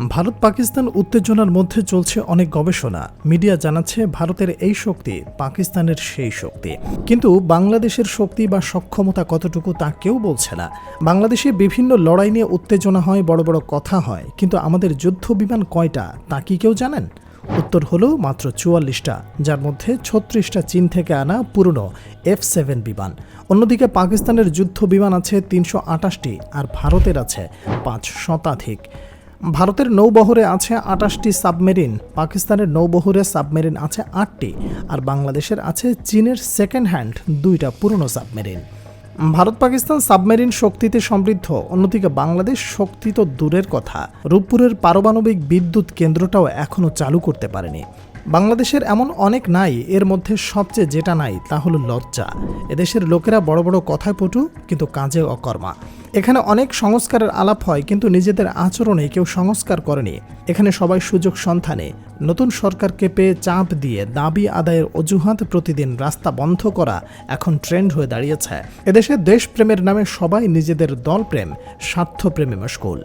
ভারত পাকিস্তান উত্তেজনার মধ্যে চলছে অনেক গবেষণা। মিডিয়া জানাচ্ছে ভারতের এই শক্তি পাকিস্তানের সেই শক্তি। কিন্তু বাংলাদেশের শক্তি বা সক্ষমতা কতটুকু তা কেউ বলছে না। বাংলাদেশে বিভিন্ন লড়াই নিয়ে উত্তেজনা হয়, বড় বড় কথা হয়। কিন্তু আমাদের যুদ্ধ বিমান কয়টা, তা কি কেউ জানেন? উত্তর হলো মাত্র চুয়াল্লিশটা, যার মধ্যে ছত্রিশটা চীন থেকে আনা পুরনো এফ সেভেন বিমান। অন্যদিকে পাকিস্তানের যুদ্ধ বিমান আছে তিনশো আর ভারতের আছে পাঁচ শতাধিক। ভারতের নৌবহরে আছে আটাশটি সাবমেরিন, পাকিস্তানের নৌবহরে সাবমেরিন আছে আটটি, আর বাংলাদেশের আছে চীনের সেকেন্ড হ্যান্ড দুইটা পুরনো সাবমেরিন। ভারত পাকিস্তান সাবমেরিন শক্তিতে সমৃদ্ধ, অন্যদিকে বাংলাদেশ শক্তি তো দূরের কথা। রূপপুরের পারমাণবিক বিদ্যুৎ কেন্দ্রটাও এখনও চালু করতে পারেনি। বাংলাদেশের এমন অনেক নাই, এর মধ্যে সবচেয়ে যেটা নাই তা হলো লজ্জা। এদেশের লোকেরা বড় বড় কথায় পটু, কিন্তু কাজে অকর্মা। এখানে অনেক সংস্কারের আলাপ হয়, কিন্তু নিজেদের আচরণে কেউ সংস্কার করেনি। এখানে সবাই সুযোগ সন্ধানে। নতুন সরকারকে পেয়ে চাপ দিয়ে দাবি আদায়ের অজুহাত প্রতিদিন রাস্তা বন্ধ করা এখন ট্রেন্ড হয়ে দাঁড়িয়েছে। এদেশে দেশপ্রেমের নামে সবাই নিজেদের দলপ্রেম, স্বার্থপ্রেমে মশগুল।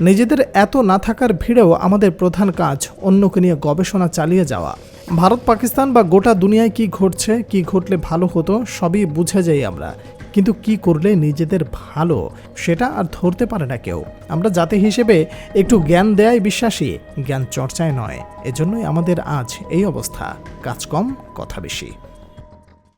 নিজেদের এত না থাকার ভিড়েও আমাদের প্রধান কাজ অন্যকে নিয়ে গবেষণা চালিয়ে যাওয়া। ভারত, পাকিস্তান বা গোটা দুনিয়ায় কি ঘটছে, কি ঘটলে ভালো হতো, সবই বুঝে যাই আমরা। কিন্তু কি করলে নিজেদের ভালো, সেটা আর ধরতে পারে না কেউ। আমরা জাতি হিসেবে একটু জ্ঞান দেয়াই বিশ্বাসী, জ্ঞান চর্চায় নয়। এজন্যই আমাদের আজ এই অবস্থা। কাজ কম, কথা বেশি।